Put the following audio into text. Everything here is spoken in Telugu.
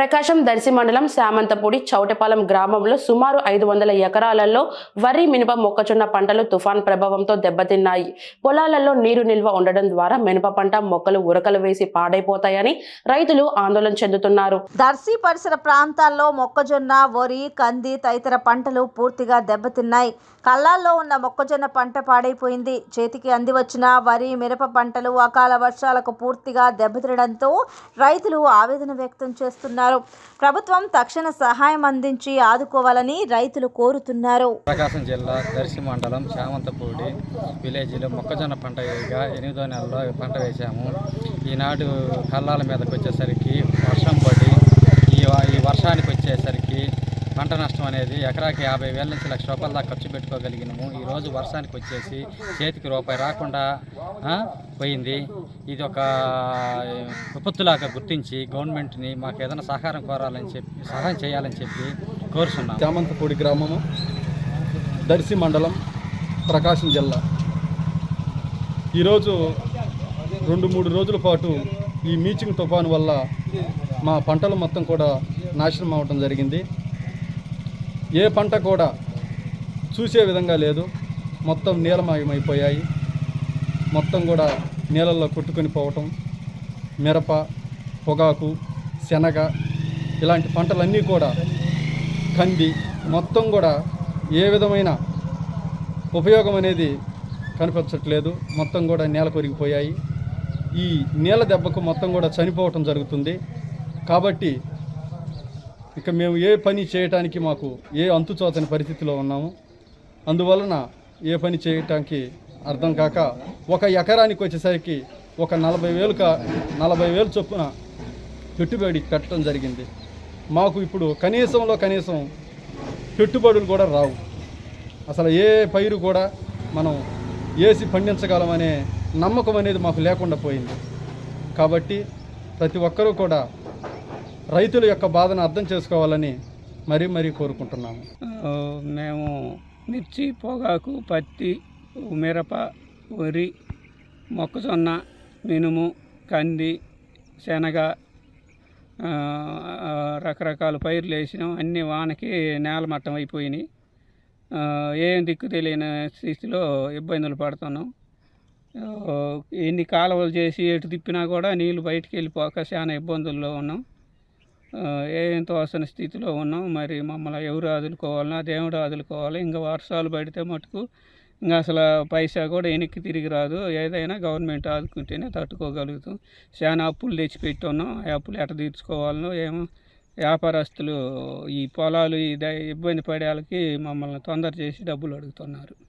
ప్రకాశం దర్శి మండలం శామంతపూడి చౌటపాలెం గ్రామంలో సుమారు ఐదు వందల ఎకరాలలో వరి మినప మొక్కజొన్న పంటలు తుఫాన్ ప్రభావంతో దెబ్బతిన్నాయి. పొలాలలో నీరు నిల్వ ఉండడం ద్వారా మినప పంట మొక్కలు ఉరకలు వేసి పాడైపోతాయని రైతులు ఆందోళన చెందుతున్నారు. దర్శి పరిసర ప్రాంతాల్లో మొక్కజొన్న వరి కంది తదితర పంటలు పూర్తిగా దెబ్బతిన్నాయి. కళ్ళాల్లో ఉన్న మొక్కజొన్న పంట పాడైపోయింది. చేతికి అంది వచ్చిన వరి మిరప పంటలు అకాల వర్షాలకు పూర్తిగా దెబ్బతినడంతో రైతులు ఆవేదన వ్యక్తం చేస్తున్నారు. ప్రభుత్వం తక్షణ సహాయం అందించి ఆదుకోవాలని రైతులు కోరుతున్నారు. ప్రకాశం జిల్లా దర్శి మండలం శామంతపూడి విలేజ్లో మొక్కజొన్న పంట వేయగా ఎనిమిదో నెలలో పంట వేసాము ఈనాడు కల్లాల మీదకి వచ్చేసరికి వర్షం పడి ఈ వ- ఈ వర్షానికి వచ్చేసరికి పంట నష్టం అనేది ఎకరాకి యాభై వేల నుంచి లక్ష రూపాయల దాకా ఖర్చు పెట్టుకోగలిగినాము. ఈరోజు వర్షానికి వచ్చేసి చేతికి రూపాయి రాకుండా పోయింది. ఇది ఒక విపత్తులాగా గుర్తించి గవర్నమెంట్ని మాకు ఏదైనా సహకారం కోరాలని చెప్పి సహాయం చేయాలని చెప్పి కోరుతున్నాం చామంతపూడి గ్రామము దర్శి మండలం ప్రకాశం జిల్లా. ఈరోజు రెండు మూడు రోజుల పాటు ఈ మీచింగ్ తుఫాను వల్ల మా పంటలు మొత్తం కూడా నాశనం అవటం జరిగింది. ఏ పంట కూడా చూసే విధంగా లేదు. మొత్తం నీలమయమైపోయాయి. మొత్తం కూడా నీళ్ళల్లో కొట్టుకొని పోవటం మిరప పొగాకు శనగ ఇలాంటి పంటలన్నీ కూడా కంది మొత్తం కూడా ఏ విధమైన ఉపయోగం అనేది కనిపించట్లేదు. మొత్తం కూడా నేల కొరిగిపోయాయి. ఈ నీళ్ళ దెబ్బకు మొత్తం కూడా చనిపోవటం జరుగుతుంది. కాబట్టి ఇక మేము ఏ పని చేయటానికి మాకు ఏ అంతుచోతని పరిస్థితిలో ఉన్నాము. అందువలన ఏ పని చేయటానికి అర్థం కాక ఒక ఎకరానికి వచ్చేసరికి ఒక నలభై వేలు నలభై వేలు చొప్పున పెట్టుబడి పెట్టడం జరిగింది. మాకు ఇప్పుడు కనీసంలో కనీసం పెట్టుబడులు కూడా రావు. అసలు ఏ పైరు కూడా మనం వేసి పండించగలమనే నమ్మకం అనేది మాకు లేకుండా పోయింది. కాబట్టి ప్రతి ఒక్కరూ కూడా రైతుల యొక్క బాధను అర్థం చేసుకోవాలని మరీ మరీ కోరుకుంటున్నాము. మేము మిర్చి పొగాకు పత్తి మిరప వరి మొక్కజొన్న మినుము కంది శనగ రకరకాల పైర్లు వేసినాం. అన్ని వానకి నేలమట్టం అయిపోయినాయి. ఏం దిక్కు తెలియని స్థితిలో ఇబ్బందులు పడుతున్నాం. ఎన్ని కాలువలు చేసి ఎటు తిప్పినా కూడా నీళ్ళు బయటికి వెళ్ళిపోక చాలా ఇబ్బందుల్లో ఉన్నాం. ఏంతో అసలు స్థితిలో ఉన్నాం మరి మమ్మల్ని ఎవరు ఆదులుకోవాలన్నా దేవుడు ఆదులుకోవాలి. ఇంకా వర్షాలు పడితే మటుకు ఇంకా అసలు పైసా కూడా వెనక్కి తిరిగి రాదు. ఏదైనా గవర్నమెంట్ ఆదుకుంటేనే తట్టుకోగలుగుతాం. చాలా అప్పులు తెచ్చిపెట్టున్నాం. ఆ అప్పులు ఎట తీర్చుకోవాలనో ఏమో వ్యాపారస్తులు ఈ పొలాలు ఈ ఇబ్బంది పడే వాళ్ళకి మమ్మల్ని తొందర చేసి డబ్బులు అడుగుతున్నారు.